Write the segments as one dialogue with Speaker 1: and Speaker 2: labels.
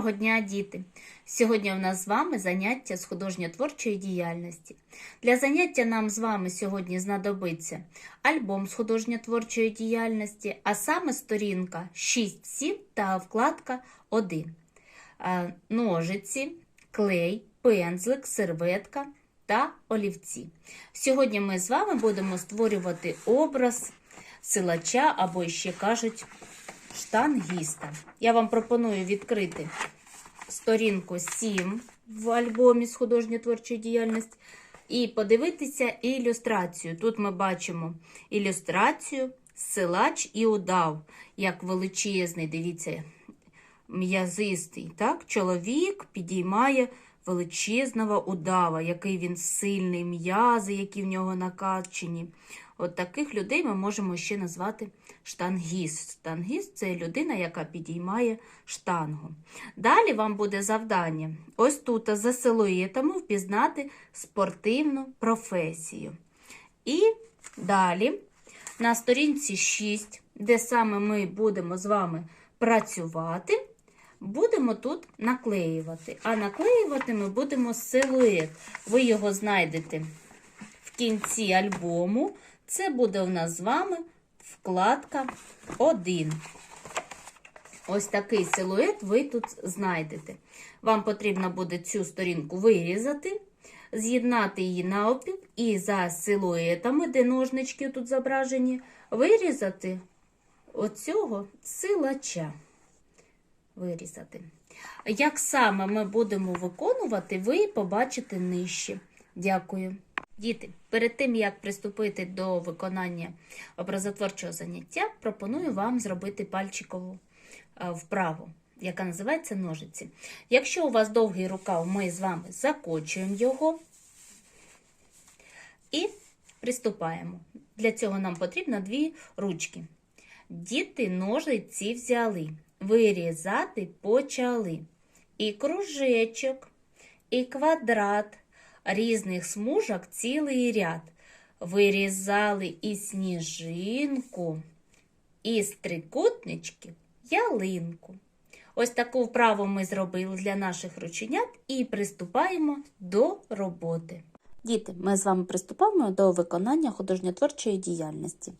Speaker 1: Доброго дня, діти! Сьогодні у нас з вами заняття з художньо-творчої діяльності. Для заняття нам з вами сьогодні знадобиться альбом з художньо-творчої діяльності, а саме сторінка 6-7 та вкладка 1. Е, Ножиці, клей, пензлик, серветка та олівці. Сьогодні ми з вами будемо створювати образ силача або ще кажуть штангіста. Я вам пропоную відкрити сторінку 7 в альбомі з художньо-творчої діяльності і подивитися ілюстрацію. Тут ми бачимо ілюстрацію силач і удав, як величезний, дивіться, м'язистий. Так? Чоловік підіймає величезного удава, який він сильний, м'язи, які в нього накачені. От таких людей ми можемо ще назвати штангіст. Штангіст це людина, яка підіймає штангу. Далі вам буде завдання ось тут за силуетами впізнати спортивну професію. І далі на сторінці 6, де саме ми будемо з вами працювати, будемо тут наклеювати. А наклеювати ми будемо силует. Ви його знайдете в кінці альбому. Це буде у нас з вами вкладка 1. Ось такий силует ви тут знайдете. Вам потрібно буде цю сторінку вирізати, з'єднати її навпіл і за силуетами, де ножнички тут зображені, вирізати оцього силача. Вирізати. Як саме ми будемо виконувати, ви побачите нижче. Дякую. Діти, перед тим як приступити до виконання образотворчого заняття, пропоную вам зробити пальчикову е, вправу, яка називається ножиці. Якщо у вас довгий рукав, ми з вами закочуємо його і приступаємо. Для цього нам потрібно дві ручки. Діти ножиці взяли, вирізати почали. І кружечок, і квадрат різних смужок цілий ряд. Вирізали і сніжинку, і з трикутничків ялинку. Ось таку вправу ми зробили для наших рученят і приступаємо до роботи. Діти, ми з вами приступаємо до виконання художньо-творчої діяльності.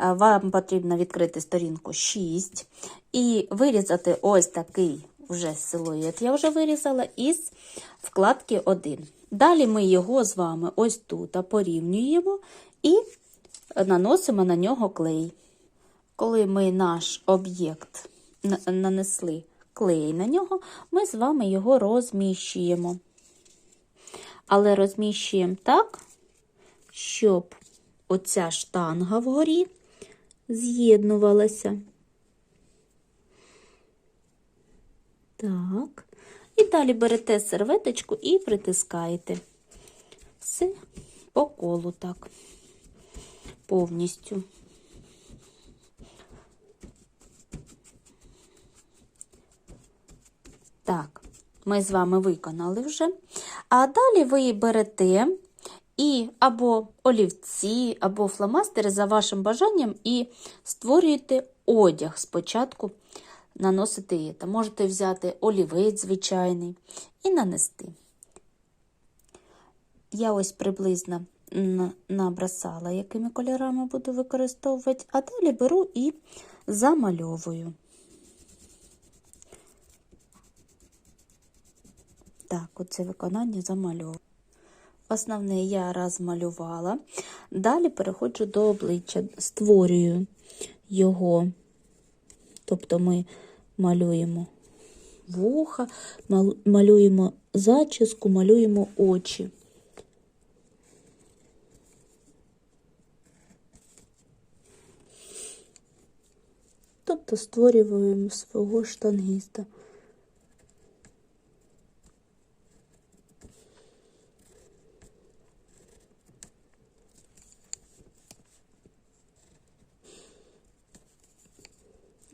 Speaker 1: Е, Вам потрібно відкрити сторінку 6 і вирізати ось такий вже силует. Я вже вирізала із вкладки 1. Далі ми його з вами ось тут порівнюємо і наносимо на нього клей. Коли ми наш об'єкт нанесли клей на нього, ми з вами його розміщуємо. Але розміщуємо так, щоб оця штанга вгорі з'єднувалася. Так. І далі берете серветочку і притискаєте. Все по колу так. Повністю. Так, ми з вами виконали вже. А далі ви берете і або олівці, або фломастери за вашим бажанням і створюєте одяг спочатку наносити її. Можете взяти олівець звичайний і нанести. Я ось приблизно набросала, якими кольорами буду використовувати, а далі беру і замальовую. Так, оце виконання замальовую. Основне я розмалювала. Далі переходжу до обличчя, створюю його. Тобто ми малюємо вуха, малюємо зачіску, малюємо очі. Тобто створюємо свого штангіста.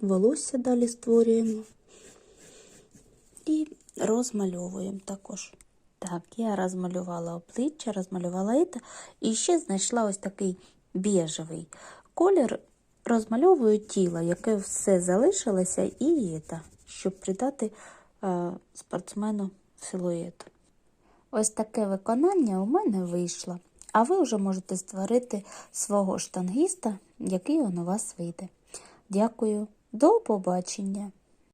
Speaker 1: Волосся далі створюємо і розмальовуємо також. Так, я розмалювала обличчя, розмалювала це, і ще знайшла ось такий біжевий колір. Розмальовую тіло, яке все залишилося, і це, щоб придати
Speaker 2: е, спортсмену силует.
Speaker 1: Ось таке виконання у мене вийшло. А ви вже можете створити свого штангіста, який он у вас вийде. Дякую, до побачення!